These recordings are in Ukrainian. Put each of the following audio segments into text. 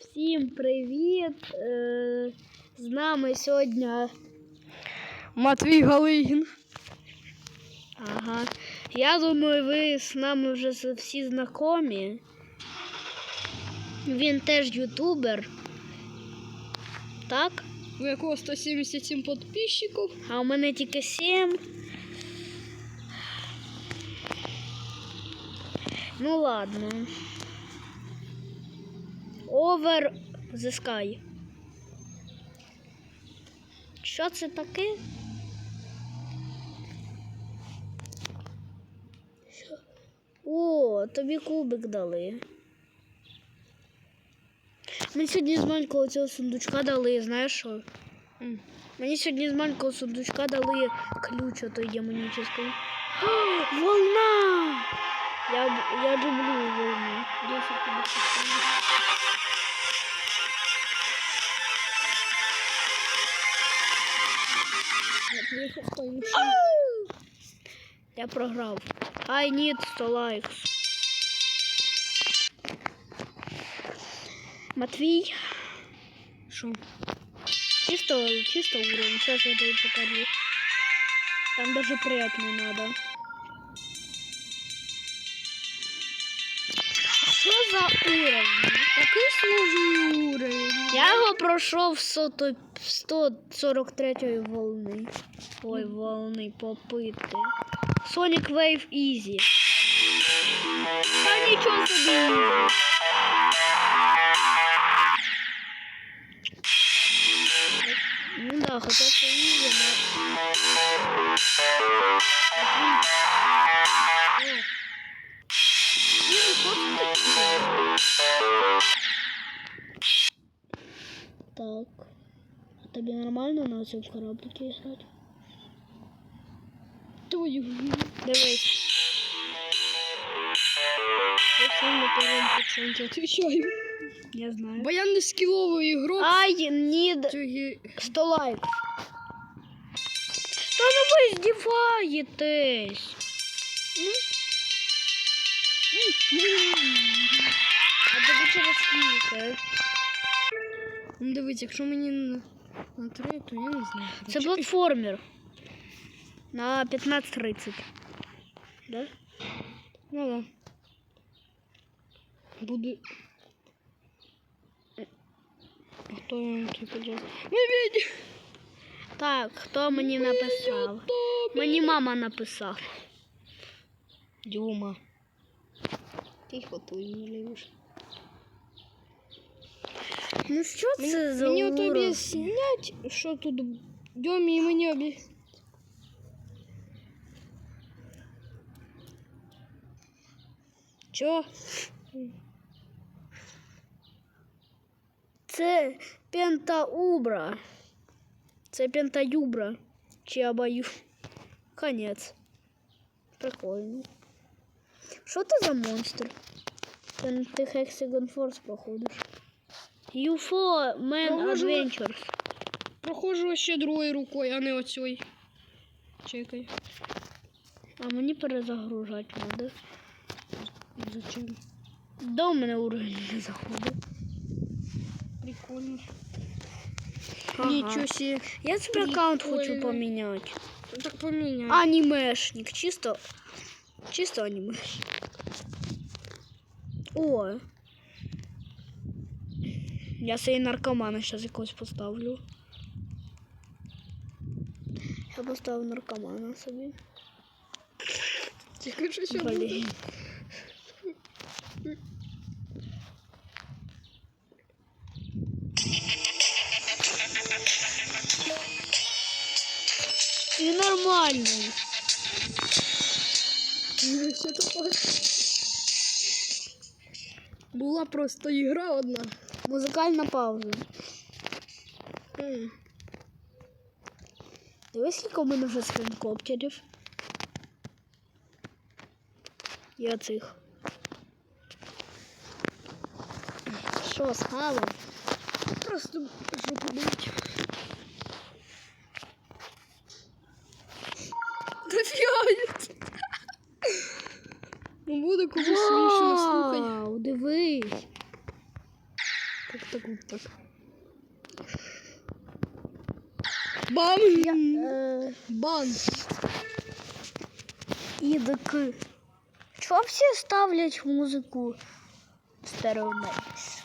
Всім привіт! Е, з нами сьогодні. Матвій Галигін. Ага. Я думаю, ви з нами вже всі знайомі. Він теж ютубер. Так? У якого 177 підписчиків. А у мене тільки 7. Ну ладно. Over the sky. Що це таке? О, тобі кубик дали. Мені сьогодні з маленького цього сундучка дали, знаєш що? Мені сьогодні з маленького сундучка дали ключ отой демонический. Волна! Я, я люблю волну. 10 Я приїхав в той машині. Я програв. I need 100 likes. Матвій. Що? Чисто, чисто уровень. Сейчас я тебе покажу. Там даже прятать не надо. Що за уровень? Такий сложний уровень. Я його пройшов з 100 143 волни. Ой, волни попити. Sonic Wave Easy. Та нічого собі. Тобі на цьому кораблике грати? Твою. Дивись. Я всім на первому пацанці отвечаю. Я знаю. Бо я не скіловий ігрок. I need Тюги. 100 лайк. Та ну ви здіваєтесь. Ну? А тобі через? Ну дивіться, якщо мені три, то я не знаю. Це Короче, платформер. На 15.30. Да? Ну да. Буду. А Хто я тут поділив? Медведь! Так, хто мені написав? Мені мама написала. Дюма. Тихо, ти не лівиш. Ну що це за Мені от уровень? об'яснять, що тут Дьомі і мені об'яснять. Чо? Це пентаубра. Це пентаюбра. Чи абаю. Конець. Прикольно. Що ти за монстр? Ти, ти Hexagon Force проходиш. UFO Man Проходжу. Adventures. Проходжу ще другою рукою, а не оцю. Чекай. А мені перезагружати треба. Зачем? До мене уровень не заходить. Прикольно. Ага. Нічого себе. Я собі аккаунт хочу поміняти. Так поміняй. Анімешник, чисто. Чисто анімешник. О. Я собі наркомана зараз якогось поставлю. Я поставив наркомана собі. Тільки що ще буде. Блін. І нормальний. Була просто ігра одна. Музикальна пауза. Дивись, скільки у мене вже скринкоптерів. І оцих. Що, схавав? Просто жопу болить. Дофігають. Ну буде комусь смішно, слухай. Вау, дивись. Как так вот так? Бам! Е, Бан! Ідики. Чого всі ставлять музику стереомейс?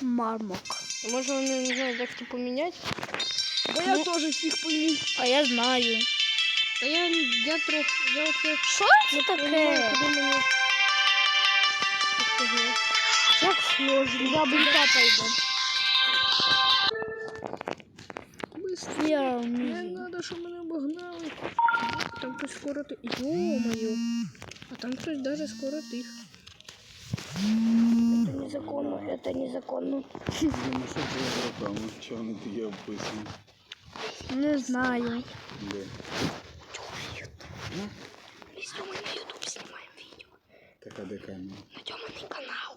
Мармок. Може вони не знають, як це поміняти? Бо Ну. я теж всіх поміняю. А я знаю. Та я, я трохи, я оце Що це не знаю, таке? куди мені. Підказати. Як сложно. Я булька пойду. Быстро. Я Не вмію. надо, щоб мене обогнали. Там хтось скоро ти. Йо-моє. А там хтось даже скоро тих. Это незаконно, это незаконно. Ну що це за руками? Чого вони такі описані? Не знаю. Де? Мы с Тёмой на YouTube снимаем видео. Така де камера. На Тёманый канал.